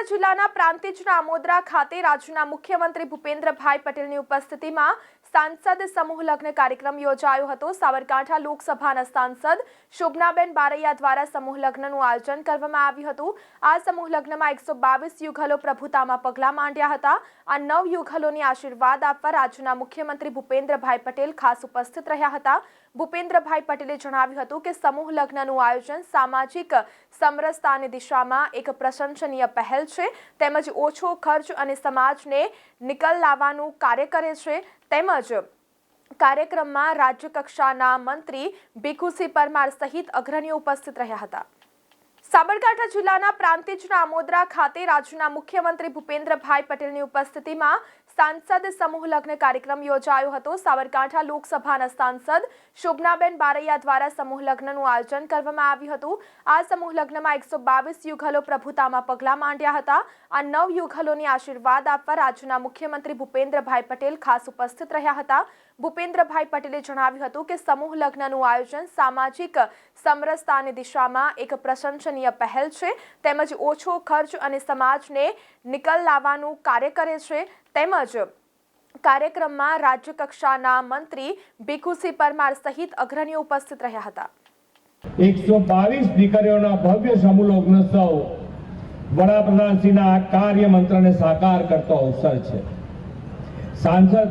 સાબરકાંઠા જિલ્લાના પ્રાંતિજના આમોદરા ખાતે રાજ્યના મુખ્યમંત્રી ભૂપેન્દ્રભાઈ પટેલની ઉપસ્થિતિમાં સાંસદ સમૂહ લગ્ન કાર્યક્રમ યોજાયો હતો. સાબરકાંઠા લોકસભાના સાંસદ શોભનાબેન બારૈયા દ્વારા સમૂહ લગ્નનું આયોજન કરવામાં આવ્યું હતું. આ સમૂહ લગ્નમાં એકસો બાવીસ યુગલો પ્રભુતામાં પગલાં માંડ્યા હતા. આ નવ યુગલોની આશીર્વાદ આપવા રાજ્યના મુખ્યમંત્રી ભૂપેન્દ્રભાઈ પટેલ ખાસ ઉપસ્થિત રહ્યા હતા. ભૂપેન્દ્રભાઈ પટેલે જણાવ્યું હતું કે સમૂહ લગ્નનું આયોજન સામાજિક સમરસતાની દિશામાં એક પ્રશંસનીય પહેલ છે, તેમજ ઓછો ખર્ચ અને સમાજને નિકલ લાવવાનું કાર્ય કરે છે. તેમજ કાર્યક્રમમાં રાજ્ય કક્ષાના મંત્રી ભીખુસિંહ પરમાર સહિત અગ્રણીઓ ઉપસ્થિત રહ્યા હતા. સાબરકાંઠા જિલ્લાના પ્રાંતિજના આમોદરા ખાતે રાજ્યના મુખ્યમંત્રી ભૂપેન્દ્રભાઈ પટેલની ઉપસ્થિતિમાં સાંસદ સમૂહ લગ્ન કાર્યક્રમ યોજાયો હતો. સાબરકાંઠા લોકસભાના સાંસદ શોભનાબેન બારૈયા દ્વારા સમૂહ લગ્નનું આયોજન કરવામાં આવ્યું હતું. આ સમૂહ લગ્નમાં એકસો બાવીસ યુગલો પ્રભુતામાં પગલાં માંડ્યા હતા. આ નવ યુગલોની આશીર્વાદ આપવા રાજ્યના મુખ્યમંત્રી ભૂપેન્દ્રભાઈ પટેલ ખાસ ઉપસ્થિત રહ્યા હતા. ભૂપેન્દ્રભાઈ પટેલે જણાવ્યું હતું કે સમૂહ લગ્નનું આયોજન સામાજિક સમરસતાની દિશામાં એક પ્રશંસનીય પહેલ છે. તેમજ ઓછો ખર્ચ અને સમાજને નિકલ લાવવાનું કાર્ય કરે છે. તેમજ કાર્યક્રમમાં રાજ્ય મંત્રી ભીખુસિંહ પરમાર સહિત અગ્રણીઓ ઉપસ્થિત રહ્યા હતા. એકસો બાવીસ દીકરીઓના ભવ્ય સમૂહ લગ્નોત્સવ વડાપ્રધાનશ્રીના કાર્ય મંત્રને સાકાર કરતો અવસર છે. સાંસદ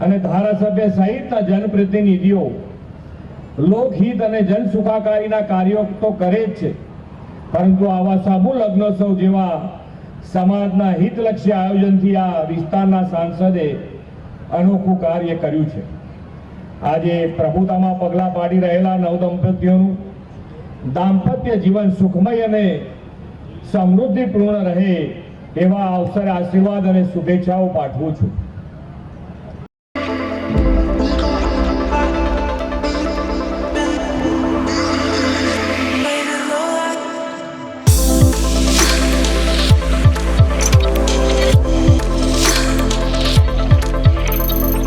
અને ધારાસભ્ય સહિતના જનપ્રતિનિધિઓ લોકહિત અને જન સુખાકારીના કાર્યો તો કરે જ છે. પરંતુ આવા સાબુ લગ્નોત્સવ જેવા સમાજના હિતલક્ષી આયોજનથી આ વિસ્તારના સાંસદે અનોખું કાર્ય કર્યું છે. આજે પ્રભુતામાં પગલાં પાડી રહેલા નવદંપતીઓનું દાંપત્ય જીવન સુખમય અને સમૃદ્ધિપૂર્ણ રહે એવા અવસરે આશીર્વાદ અને શુભેચ્છાઓ પાઠવું છું.